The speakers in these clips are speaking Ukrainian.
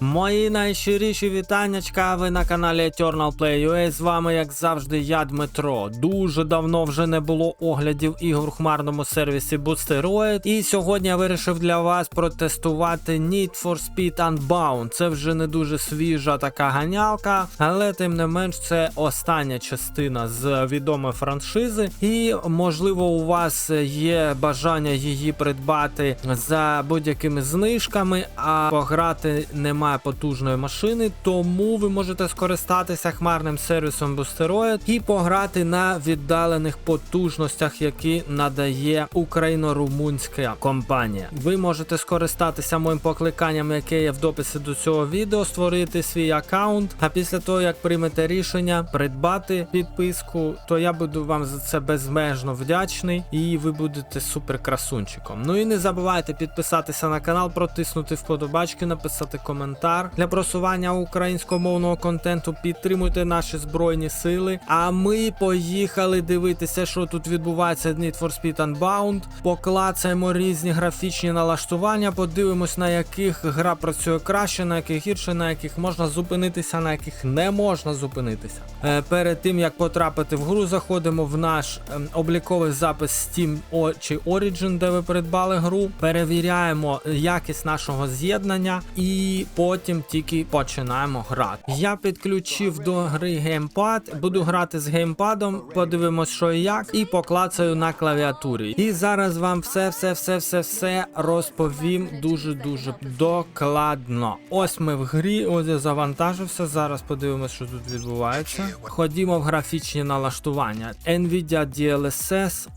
Мої найщиріші вітаннячка, ви на каналі Eternal Play UA. З вами, як завжди, я Дмитро. Дуже давно вже не було оглядів ігор в хмарному сервісі Boosteroid. І сьогодні я вирішив для вас протестувати Need for Speed Unbound. Це вже не дуже свіжа така ганялка, але тим не менш це остання частина з відомої франшизи. І можливо у вас є бажання її придбати за будь-якими знижками, а пограти немає потужної машини, тому ви можете скористатися хмарним сервісом Boosteroid і пограти на віддалених потужностях, які надає україно-румунська компанія. Ви можете скористатися моїм покликанням, яке є в дописі до цього відео, створити свій аккаунт. А після того, як приймете рішення придбати підписку, то я буду вам за це безмежно вдячний і ви будете супер красунчиком. Ну і не забувайте підписатися на канал, протиснути вподобачки, написати коментар. Для просування українськомовного контенту підтримуйте наші збройні сили. А ми поїхали дивитися, що тут відбувається Need for Speed Unbound. Поклацаємо різні графічні налаштування, подивимось, на яких гра працює краще, на яких гірше, на яких можна зупинитися, на яких не можна зупинитися. Е, перед тим як потрапити в гру, заходимо в наш ем, обліковий запис Steam чи Origin, де ви придбали гру. Перевіряємо якість нашого з'єднання і потім тільки починаємо грати. Я підключив до гри геймпад, буду грати з геймпадом, подивимось, що і як, і поклацаю на клавіатурі. І зараз вам все, все, все, все, все розповім дуже дуже докладно. Ось ми в грі, ось я завантажився. Зараз подивимось, що тут відбувається. Ходімо в графічні налаштування. Nvidia DLSS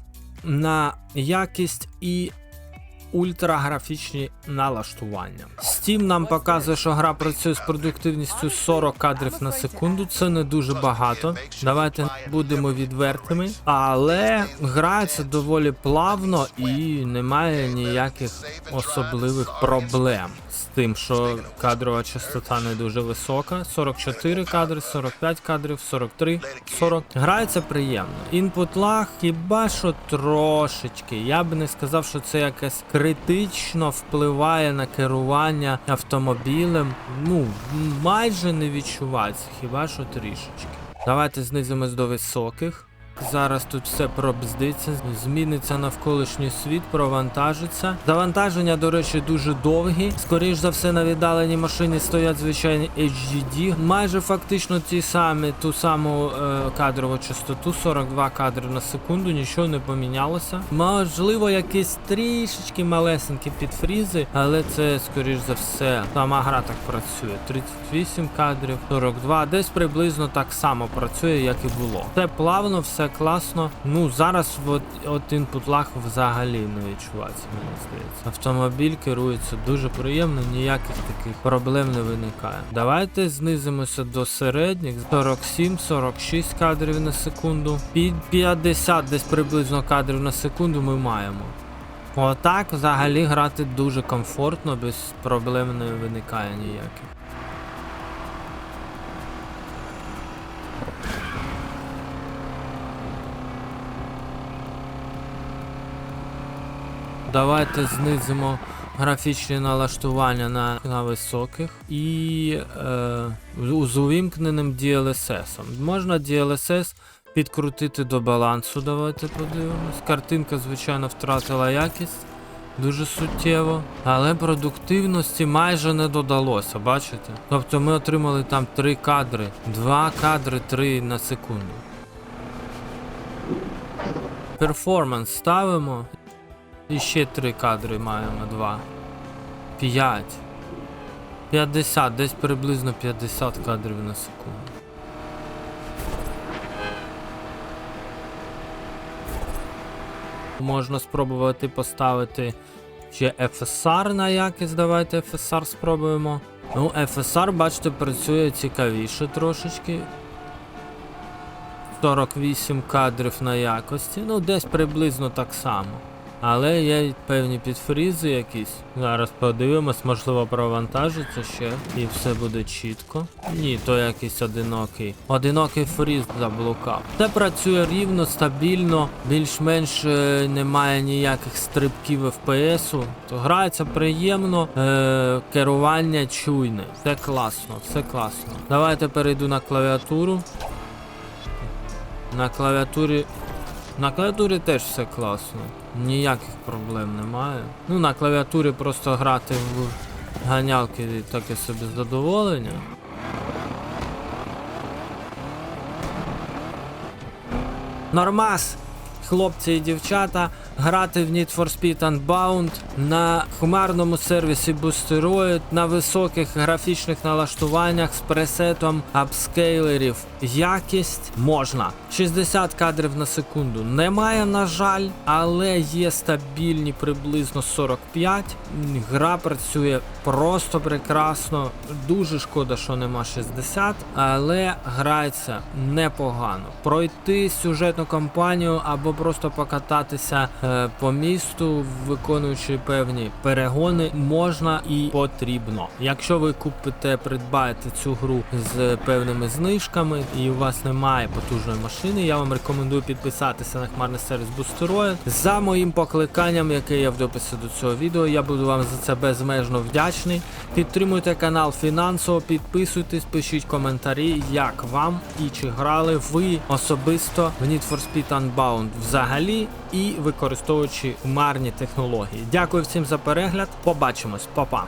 на якість і ультраграфічні налаштування. Steam нам показує, що гра працює з продуктивністю 40 кадрів на секунду. Це не дуже багато. Давайте будемо відвертими, але грається доволі плавно і немає ніяких особливих проблем з тим, що кадрова частота не дуже висока. 44 кадри, 45 кадрів, 43, 40. Грається приємно. Інпут лаг хіба що трошечки. Я б не сказав, що це якесь критично впливає на керування автомобілем. Ну, майже не відчувається, хіба що трішечки. Давайте знизимось до високих. Зараз тут все пробздиться, зміниться навколишній світ, провантажиться. Завантаження, до речі, дуже довгі. Скоріш за все, на віддаленій машині стоять звичайні HDD. Майже фактично ті самі, ту саму е, кадрову частоту, 42 кадри на секунду, нічого не помінялося. Можливо, якісь трішечки малесенькі підфрізи, але це скоріш за все сама гра так працює. 38 кадрів, 42, десь приблизно так само працює, як і було. Все плавно, все класно. Ну зараз от, от інпут лаг взагалі не відчувається, мені здається. Автомобіль керується дуже приємно, ніяких таких проблем не виникає. Давайте знизимося до середніх 47-46 кадрів на секунду. Під 50 десь приблизно кадрів на секунду ми маємо. Отак взагалі грати дуже комфортно, без проблем не виникає ніяких. Давайте знизимо графічні налаштування на, на високих і е, з увімкненим DLSS. Можна DLSS підкрутити до балансу. Давайте подивимось. Картинка, звичайно, втратила якість дуже суттєво, але продуктивності майже не додалося, бачите? Тобто ми отримали там 3 кадри, 2 кадри 3 на секунду. Перформанс ставимо. І ще 3 кадри маємо 2. 5. 50, десь приблизно 50 кадрів на секунду. Можна спробувати поставити ще FSR на якість. Давайте FSR спробуємо. Ну, FSR, бачите, працює цікавіше трошечки. 48 кадрів на якості. Ну, десь приблизно так само. Але є певні підфрізи якісь. Зараз подивимось, можливо, провантажиться ще і все буде чітко. Ні, то якийсь одинокий. Одинокий фріз заблукав. Це працює рівно, стабільно, більш-менш е, немає ніяких стрибків FPS-у. Грається приємно, е, керування чуйне. Все класно, все класно. Давайте перейду на клавіатуру. На клавіатурі. На клавіатурі теж все класно. Ніяких проблем немає. Ну, на клавіатурі просто грати в ганялки таке собі задоволення. Нормас! Хлопці і дівчата, грати в Need for Speed Unbound на хмарному сервісі Boosteroid на високих графічних налаштуваннях з пресетом апскейлерів. Якість можна. 60 кадрів на секунду немає, на жаль, але є стабільні приблизно 45. Гра працює просто прекрасно. Дуже шкода, що нема 60, але грається непогано. Пройти сюжетну кампанію або просто покататися е, по місту, виконуючи певні перегони, можна і потрібно. Якщо ви купите, придбаєте цю гру з певними знижками і у вас немає потужної машини, я вам рекомендую підписатися на хмарний сервіс Boosteroid. За моїм покликанням, яке є в дописі до цього відео, я буду вам за це безмежно вдячний. Підтримуйте канал фінансово, підписуйтесь, пишіть коментарі, як вам і чи грали ви особисто в Need for Speed Unbound взагалі і використовуючи марні технології. Дякую всім за перегляд. Побачимось, Па-па!